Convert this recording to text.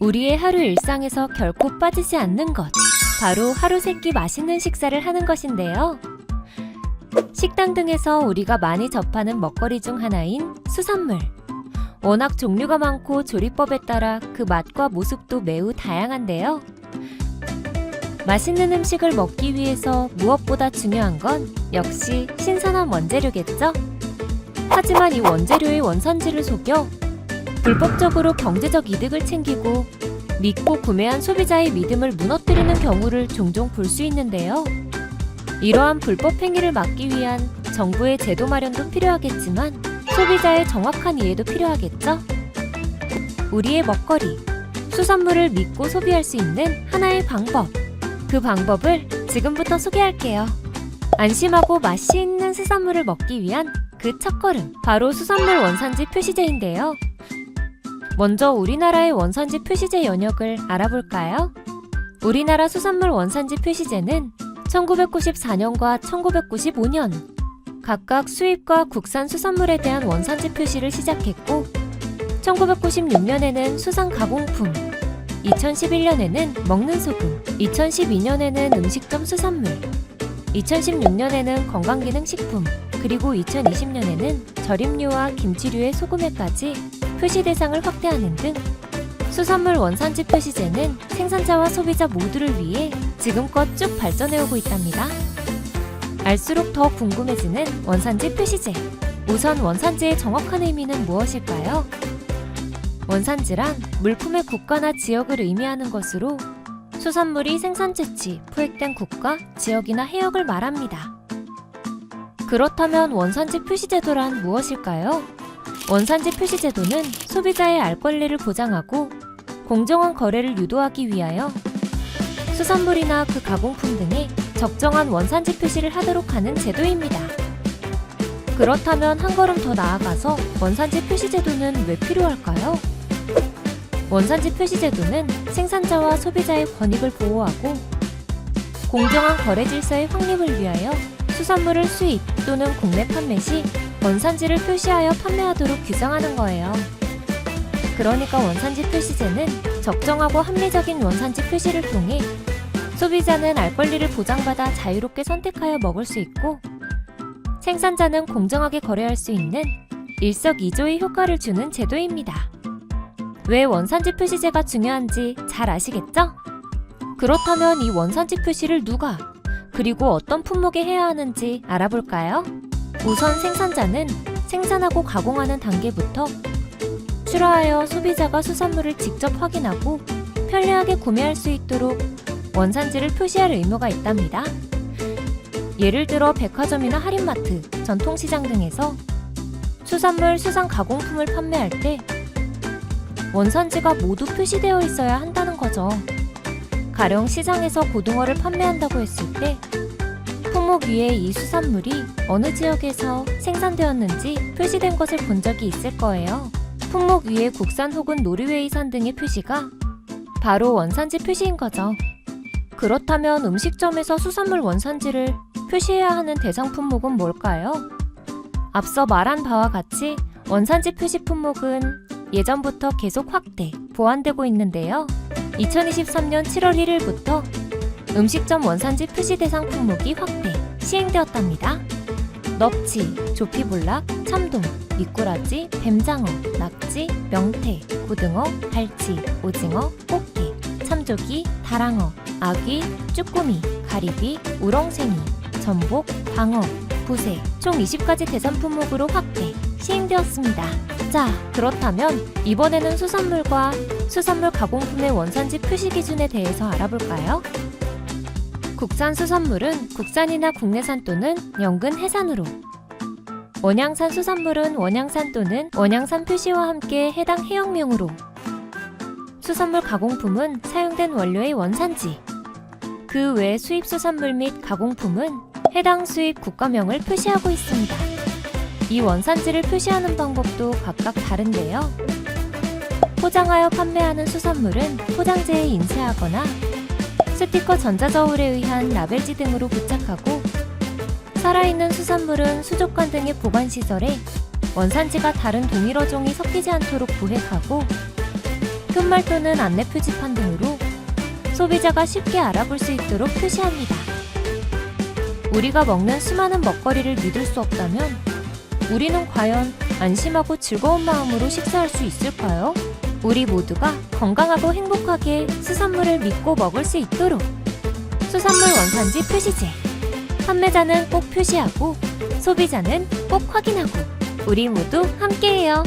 우리의 하루 일상에서 결코 빠지지 않는 것. 바로 하루 세 끼 맛있는 식사를 하는 것인데요. 식당 등에서 우리가 많이 접하는 먹거리 중 하나인 수산물. 워낙 종류가 많고 조리법에 따라 그 맛과 모습도 매우 다양한데요. 맛있는 음식을 먹기 위해서 무엇보다 중요한 건 역시 신선한 원재료겠죠? 하지만 이 원재료의 원산지를 속여 불법적으로 경제적 이득을 챙기고 믿고 구매한 소비자의 믿음을 무너뜨리는 경우를 종종 볼 수 있는데요. 이러한 불법 행위를 막기 위한 정부의 제도 마련도 필요하겠지만 소비자의 정확한 이해도 필요하겠죠? 우리의 먹거리, 수산물을 믿고 소비할 수 있는 하나의 방법. 그 방법을 지금부터 소개할게요. 안심하고 맛이 있는 수산물을 먹기 위한 그 첫걸음. 바로 수산물 원산지 표시제인데요. 먼저 우리나라의 원산지 표시제 연역을 알아볼까요? 우리나라 수산물 원산지 표시제는 1994년과 1995년 각각 수입과 국산 수산물에 대한 원산지 표시를 시작했고 1996년에는 수산 가공품, 2011년에는 먹는 소금, 2012년에는 음식점 수산물, 2016년에는 건강기능식품, 그리고 2020년에는 절임류와 김치류의 소금에까지 표시 대상을 확대하는 등 수산물 원산지 표시제는 생산자와 소비자 모두를 위해 지금껏 쭉 발전해오고 있답니다. 알수록 더 궁금해지는 원산지 표시제. 우선 원산지의 정확한 의미는 무엇일까요? 원산지란 물품의 국가나 지역을 의미하는 것으로 수산물이 생산재치, 포획된 국가, 지역이나 해역을 말합니다. 그렇다면 원산지 표시제도란 무엇일까요? 원산지 표시 제도는 소비자의 알 권리를 보장하고 공정한 거래를 유도하기 위하여 수산물이나 그 가공품 등에 적정한 원산지 표시를 하도록 하는 제도입니다. 그렇다면 한 걸음 더 나아가서 원산지 표시 제도는 왜 필요할까요? 원산지 표시 제도는 생산자와 소비자의 권익을 보호하고 공정한 거래 질서의 확립을 위하여 수산물을 수입 또는 국내 판매 시 원산지를 표시하여 판매하도록 규정하는 거예요. 그러니까 원산지 표시제는 적정하고 합리적인 원산지 표시를 통해 소비자는 알 권리를 보장받아 자유롭게 선택하여 먹을 수 있고 생산자는 공정하게 거래할 수 있는 일석이조의 효과를 주는 제도입니다. 왜 원산지 표시제가 중요한지 잘 아시겠죠? 그렇다면 이 원산지 표시를 누가 그리고 어떤 품목에 해야 하는지 알아볼까요? 우선 생산자는 생산하고 가공하는 단계부터 출하하여 소비자가 수산물을 직접 확인하고 편리하게 구매할 수 있도록 원산지를 표시할 의무가 있답니다. 예를 들어 백화점이나 할인마트, 전통시장 등에서 수산물, 수산 가공품을 판매할 때 원산지가 모두 표시되어 있어야 한다는 거죠. 가령 시장에서 고등어를 판매한다고 했을 때 품목 위에 이 수산물이 어느 지역에서 생산되었는지 표시된 것을 본 적이 있을 거예요. 품목 위에 국산 혹은 노르웨이산 등의 표시가 바로 원산지 표시인 거죠. 그렇다면 음식점에서 수산물 원산지를 표시해야 하는 대상 품목은 뭘까요? 앞서 말한 바와 같이 원산지 표시 품목은 예전부터 계속 확대, 보완되고 있는데요. 2023년 7월 1일부터 음식점 원산지 표시 대상 품목이 확대, 시행되었답니다. 넙치, 조피볼락, 참돔, 미꾸라지, 뱀장어, 낙지, 명태, 고등어, 갈치, 오징어, 꽃게, 참조기, 다랑어, 아귀, 쭈꾸미, 가리비, 우렁생이, 전복, 방어, 부세 총 20가지 대상 품목으로 확대, 시행되었습니다. 자, 그렇다면 이번에는 수산물과 수산물 가공품의 원산지 표시 기준에 대해서 알아볼까요? 국산 수산물은 국산이나 국내산 또는 연근 해산으로 원양산 수산물은 원양산 또는 원양산 표시와 함께 해당 해역명으로 수산물 가공품은 사용된 원료의 원산지 그 외 수입 수산물 및 가공품은 해당 수입 국가명을 표시하고 있습니다. 이 원산지를 표시하는 방법도 각각 다른데요. 포장하여 판매하는 수산물은 포장재에 인쇄하거나 스티커 전자저울에 의한 라벨지 등으로 부착하고 살아있는 수산물은 수족관 등의 보관시설에 원산지가 다른 동일 어종이 섞이지 않도록 부획하고 손말 또는 안내 표지판 등으로 소비자가 쉽게 알아볼 수 있도록 표시합니다. 우리가 먹는 수많은 먹거리를 믿을 수 없다면 우리는 과연 안심하고 즐거운 마음으로 식사할 수 있을까요? 우리 모두가 건강하고 행복하게 수산물을 믿고 먹을 수 있도록 수산물 원산지 표시제 판매자는 꼭 표시하고 소비자는 꼭 확인하고 우리 모두 함께해요.